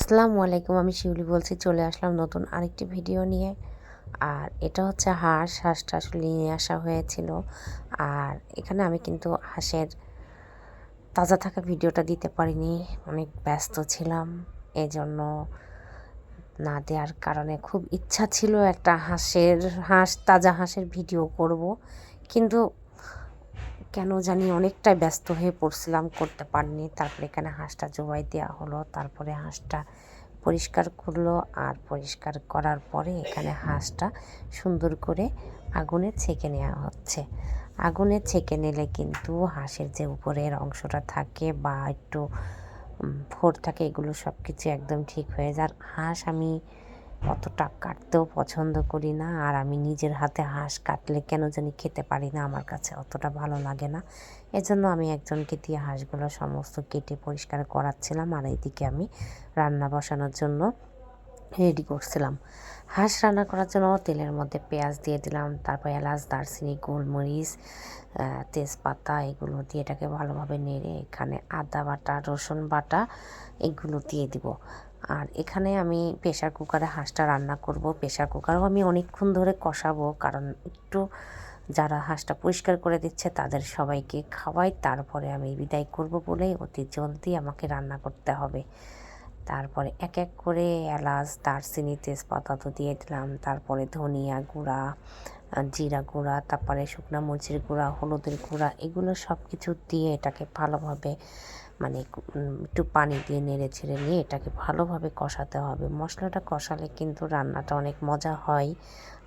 আসসালামু আলাইকুম, আমি শিউলি বলছি, চলে আসলাম নতুন আরেকটি ভিডিও নিয়ে। আর এটা হচ্ছে হাঁস, হাঁসটা আসলে নিয়ে আসা হয়েছিল। আর এখানে আমি কিন্তু হাঁসের তাজা থাকা ভিডিওটা দিতে পারিনি, অনেক ব্যস্ত ছিলাম। এই জন্য না দেওয়ার কারণে খুব ইচ্ছা ছিল একটা হাঁসের, হাঁস, তাজা হাঁসের ভিডিও করব। কিন্তু কেন জানি অনেকটাই ব্যস্ত হয়ে পড়ছিলাম, করতে পারিনি। তারপরে এখানে হাঁসটা জবাই দেওয়া হলো, তারপরে হাঁসটা পরিষ্কার করল আর পরিষ্কার করার পরে এখানে হাঁসটা সুন্দর করে আগুনে ছেঁকে নেওয়া হচ্ছে। আগুনে ছেঁকে নিলে কিন্তু হাঁসের যে উপরের অংশটা থাকে বা একটু ফোর থাকে, এগুলো সব কিছু একদম ঠিক হয়ে যায়। আর হাঁস আমি অতটা কাটতেও পছন্দ করি না, আর আমি নিজের হাতে হাঁস কাটলে কেন জানি খেতে পারি না, আমার কাছে অতটা ভালো লাগে না। এজন্য আমি একজনকে দিয়ে হাঁসগুলো সমস্ত কেটে পরিষ্কার করাচ্ছিলাম, আর এইদিকে আমি রান্না বসানোর জন্য রেডি করছিলাম। হাঁস রান্না করার জন্য তেলের মধ্যে পেঁয়াজ দিয়ে দিলাম, তারপর এলাচ, দারচিনি, গোলমরিচ তেজপাতা, এগুলো দিয়ে এটাকে ভালোভাবে নেড়ে এখানে আদা বাটা, রসুন বাটা, এগুলো দিয়ে দিব। আর এখানে আমি প্রেশার কুকারে হাঁসটা রান্না করব। প্রেশার কুকারও আমি অনেকক্ষণ ধরে কষাবো কারণ একটু যারা হাঁসটা পরিষ্কার করে দিচ্ছে তাদের সবাইকে খাওয়াই, তারপরে আমি বিদায় করব বলেই অতি জলদি আমাকে রান্না করতে হবে। তারপরে এক এক করে এলাচ, দারচিনি তেজপাতা তো দিয়ে দিলাম। তারপরে ধনিয়া গুঁড়া জিরা গুঁড়া, তারপরে শুকনো মরিচের গুঁড়া, হলুদের গুঁড়া, এগুলো সব কিছু দিয়ে এটাকে ভালোভাবে মানে একটু পানি দিয়ে নেড়ে ছেড়ে নিয়ে এটাকে ভালোভাবে কষাতে হবে। মশলাটা কষালে কিন্তু রান্নাটা অনেক মজা হয়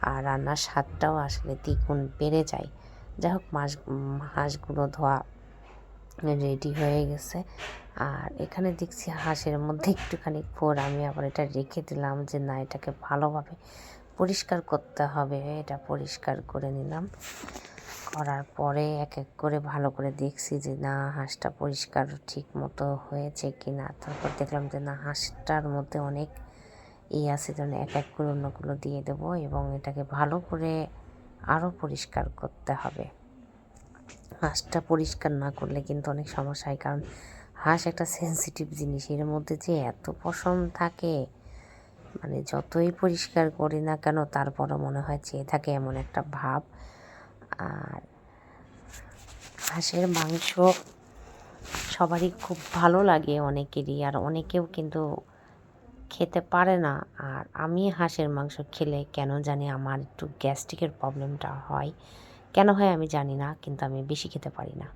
আর রান্নার স্বাদটাও আসলে দ্বিগুণ বেড়ে যায়। যাই হোক মাছ হাঁসগুলো ধোয়া রেডি হয়ে গেছে। আর এখানে দেখছি হাঁসের মধ্যে একটুখানি ফোর আমি আবার এটা রেখে দিলাম যে, না, এটাকে ভালোভাবে পরিষ্কার করতে হবে। এটা পরিষ্কার করে নিলাম। করার পরে এক এক করে ভালো করে দেখছি যে, না, হাঁসটা পরিষ্কার ঠিক মতো হয়েছে কি না তারপর দেখলাম যে, না, হাঁসটার মধ্যে অনেক ই আছে যেন এক এক করে অন্যগুলো দিয়ে দেবো এবং এটাকে ভালো করে আরও পরিষ্কার করতে হবে। হাঁসটা পরিষ্কার না করলে কিন্তু অনেক সমস্যা হয়, কারণ হাঁস একটা সেন্সিটিভ জিনিস, এর মধ্যে যে এত পশম থাকে মানে যতই পরিষ্কার করি না কেন, তারপরও মনে হয় চেয়ে থাকে এমন একটা ভাব। আর হাঁসের মাংস সবারই খুব ভালো লাগে অনেকেরই, আর অনেকেও কিন্তু খেতে পারে না। আর আমি হাঁসের মাংস খেলে কেন জানি আমার একটু গ্যাস্ট্রিকের প্রবলেমটা হয়। কেন হয় আমি জানি না, কিন্তু আমি বেশি খেতে পারি না।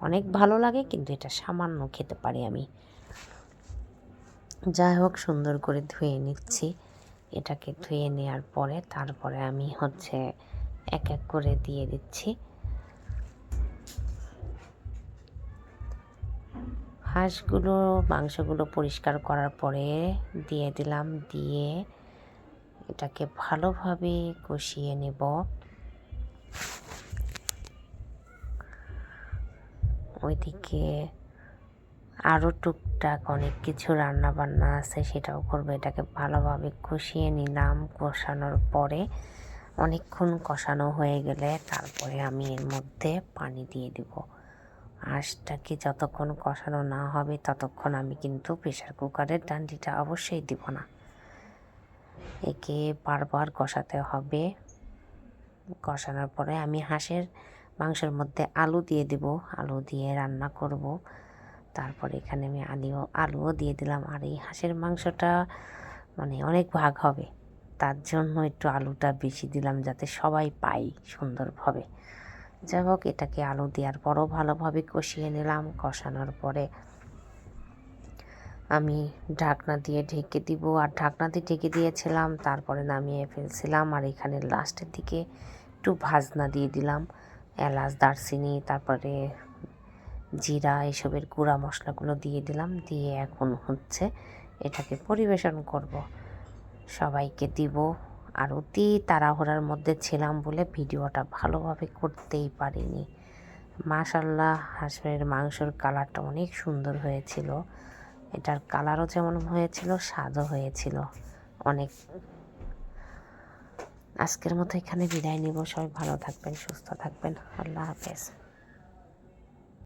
অনেক ভালো লাগে, কিন্তু এটা সামান্য খেতে পারি আমি। যাই হোক, সুন্দর করে ধুয়ে নিচ্ছি। এটাকে ধুয়ে নেওয়ার পরে তারপরে আমি হচ্ছে এক এক করে দিয়ে দিচ্ছি। হাঁসগুলো, মাংসগুলো পরিষ্কার করার পরে দিয়ে দিলাম, দিয়ে এটাকে ভালোভাবে কষিয়ে নেব। ওইদিকে আরও টুকটাক অনেক কিছু রান্না বান্না আছে, সেটাও করব। এটাকে ভালোভাবে কষিয়ে নিলাম কষানোর পরে। অনেকক্ষণ কষানো হয়ে গেলে তারপরে আমি এর মধ্যে পানি দিয়ে দিব। হাঁসটাকে যতক্ষণ কষানো না হবে ততক্ষণ আমি কিন্তু প্রেশার কুকারের ডান্ডিটা অবশ্যই দিব না। একে বারবার কষাতে হবে। কষানোর পরে আমি হাঁসের মাংসের মধ্যে আলু দিয়ে দিব। আলু দিয়ে রান্না করব। তারপরে এখানে আমি আলুও আলুও দিয়ে দিলাম। আর এই হাঁসের মাংসটা মানে অনেক ভাগ হবে। তার জন্য একটু আলুটা বেশি দিলাম যাতে সবাই পাই সুন্দরভাবে। যাই হোক, এটাকে আলু দেওয়ার পরও ভালোভাবে কষিয়ে নিলাম। কষানোর পরে আমি ঢাকনা দিয়ে ঢেকে দিব। আর ঢাকনা দিয়ে ঢেকে দিয়েছিলাম, তারপরে নামিয়ে ফেলছিলাম। আর এখানে লাস্টের দিকে একটু ভাজনা দিয়ে দিলাম। এলাচ, দারচিনি, তারপরে জিরা, এসবের গুঁড়া মশলাগুলো দিয়ে দিলাম। দিয়ে এখন হচ্ছে এটাকে পরিবেশন করব। সবাইকে দিব। আর অতি তাড়াহুড়ার মধ্যে ছিলাম বলে ভিডিওটা ভালোভাবে করতেই পারিনি। মাশাল্লাহ হাঁসের মাংসর কালারটা অনেক সুন্দর হয়েছিল। এটার কালারও যেমন হয়েছিল, স্বাদও হয়েছিল। অনেক। আজকের মতো এখানে বিদায় নিব। সবাই ভালো থাকবেন, সুস্থ থাকবেন। আল্লাহ হাফেজ।